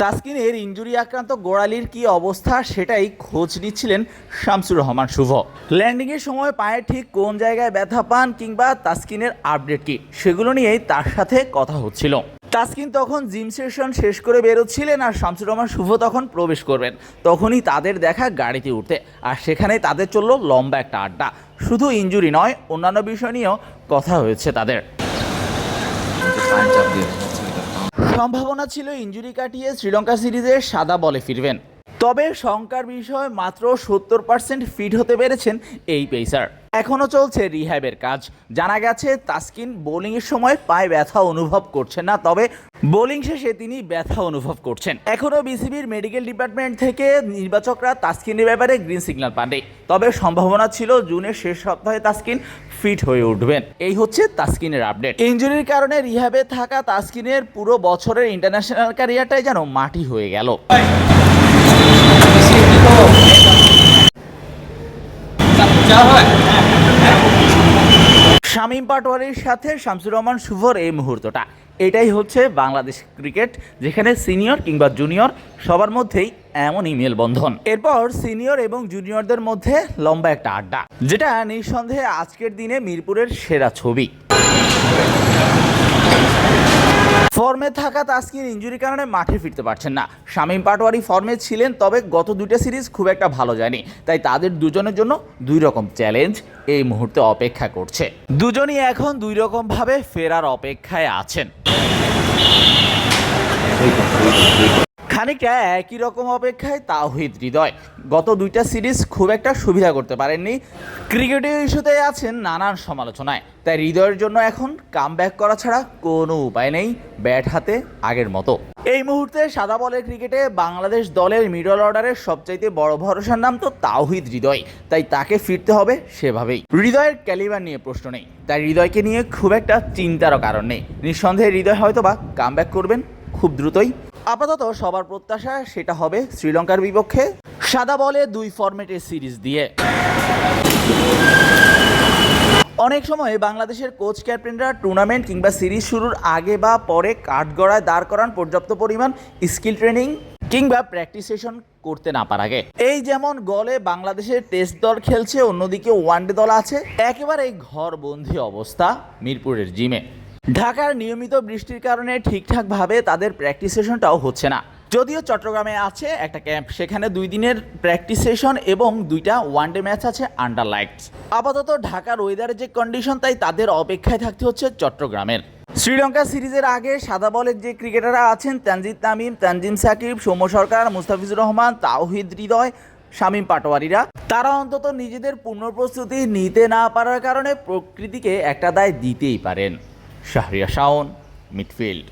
তাসকিনের injury আক্রান্ত গোড়ালির কি অবস্থা সেটাই খোঁজ নিচ্ছিলেন শামসুর রহমান শুভ। ল্যান্ডিংয়ের সময় পায়ে ঠিক কোন জায়গায় ব্যথা পান কিংবা তাসকিনের আপডেট কি, সেগুলো নিয়েই তার সাথে কথা হচ্ছিল। তাসকিন তখন জিম সেশন শেষ করে বেরোচ্ছিলেন আর শামসুর রহমান শুভ তখন প্রবেশ করবেন। তখনই তাদের দেখা গাড়িতে উঠতে আর সেখানে তাদের চলল লম্বা একটা আড্ডা। শুধু ইঞ্জুরি নয়, অন্যান্য বিষয় নিয়েও কথা হয়েছে তাদের। সম্ভাবনা ছিল ইঞ্জুরি কাটিয়ে শ্রীলঙ্কা সিরিজে সাদা বলে ফিরবেন। তবে শঙ্কার বিষয় মাত্র সত্তর পার্সেন্ট ফিট হতে পেরেছেন এই পেসার এখনও চলছে রিহ্যাবের কাজ। জানা গেছে, তাসকিন বোলিংয়ের সময় পায়ে ব্যথা অনুভব করছেন না, তবে বোলিং শেষে তিনি ব্যথা অনুভব করছেন। এখনও বিসিবির মেডিকেল ডিপার্টমেন্ট থেকে নির্বাচকরা তাসকিনের ব্যাপারে গ্রিন সিগন্যাল পাননি তবে সম্ভাবনা ছিল জুনের শেষ সপ্তাহে তাসকিন ফিট হয়ে উঠবেন। এই হচ্ছে তাসকিনের আপডেট ইঞ্জুরির কারণে রিহ্যাবে থাকা তাসকিনের পুরো বছরের ইন্টারন্যাশনাল ক্যারিয়ারটাই যেন মাটি হয়ে গেল। শামীম পাটোয়ারির সাথে শামসুর রহমান শুভর এই মুহূর্তটা। এটাই হচ্ছে বাংলাদেশ ক্রিকেট, যেখানে সিনিয়র কিংবা জুনিয়র সবার মধ্যেই এমনই মেলবন্ধন। এরপর সিনিয়র এবং জুনিয়রদের মধ্যে লম্বা একটা আড্ডা, যেটা নিঃসন্দেহে আজকের দিনে মিরপুরের সেরা ছবি। ফর্মে থাকা তাসকিন ইঞ্জুরির কারণে মাঠে ফিরতে পারছেন না। শামীম পাটোয়ারি ফর্মে ছিলেন, তবে গত দুইটা সিরিজ খুব একটা ভালো যায়নি। তাই তাদের দুজনের জন্য দুই রকম চ্যালেঞ্জ এই মুহূর্তে অপেক্ষা করছে। দুজনই এখন দুই রকমভাবে ফেরার অপেক্ষায় আছেন। খানিকটা একই রকম অপেক্ষায় তাওহিদ হৃদয়। গত দুইটা সিরিজ খুব একটা সুবিধা করতে পারেননি। ক্রিকেটের ইস্যুতে আছেন নানান সমালোচনায়। তাই হৃদয়ের জন্য এখন কাম করা ছাড়া কোনো উপায় নেই ব্যাট হাতে আগের মতো। এই মুহূর্তে সাদা বলের ক্রিকেটে বাংলাদেশ দলের মিডল অর্ডারের সবচাইতে বড় ভরসার নাম তো তাওহিদ হৃদয়। তাই তাকে ফিরতে হবে সেভাবেই। হৃদয়ের ক্যালিবার নিয়ে প্রশ্ন নেই। তাই হৃদয়কে নিয়ে খুব একটা চিন্তারও কারণ নেই। নিঃসন্দেহে হৃদয় হয়তো বা কাম করবেন খুব দ্রুতই। আপাতত সবার প্রত্যাশা সেটা হবে শ্রীলঙ্কার বিপক্ষে সাদা বলে দুই ফরম্যাটের সিরিজ দিয়ে। অনেক সময় বাংলাদেশের কোচ ক্যাপ্টেনরা টুর্নামেন্ট কিংবা সিরিজ শুরুর আগে বা পরে কাঠগড়ায় দাঁড় করান পর্যাপ্ত পরিমাণ স্কিল ট্রেনিং কিংবা প্র্যাকটিস সেশন করতে না পার আগে। এই যেমন গলে বাংলাদেশের টেস্ট দল খেলছে, অন্যদিকে ওয়ানডে দল আছে। একেবারে ঘরবন্দি অবস্থা মিরপুরের জিমে। ঢাকার নিয়মিত বৃষ্টির কারণে ঠিকঠাকভাবে তাদের প্র্যাকটিস সেশনটাও হচ্ছে না। যদিও চট্টগ্রামে আছে একটা ক্যাম্প সেখানে দুই দিনের প্র্যাকটিস সেশন এবং দুইটা ওয়ানডে ম্যাচ আছে আন্ডার লাইটস আপাতত ঢাকার ওয়েদারের যে কন্ডিশন তাই তাদের অপেক্ষায় থাকতে হচ্ছে চট্টগ্রামের। শ্রীলঙ্কা সিরিজের আগে সাদা বলের যে ক্রিকেটাররা আছেন, তানজিদ তামিম, তানজিম সাকিব, সৌম্য সরকার, মুস্তাফিজুর রহমান, তাওহিদ হৃদয়, শামীম পাটোয়ারিরা। তারা অন্তত নিজেদের পুনঃপ্রস্তুতি নিতে না পারার কারণে প্রকৃতিকে একটা দায় দিতেই পারেন। শাহরিয়া শাওন মিডফিল্ড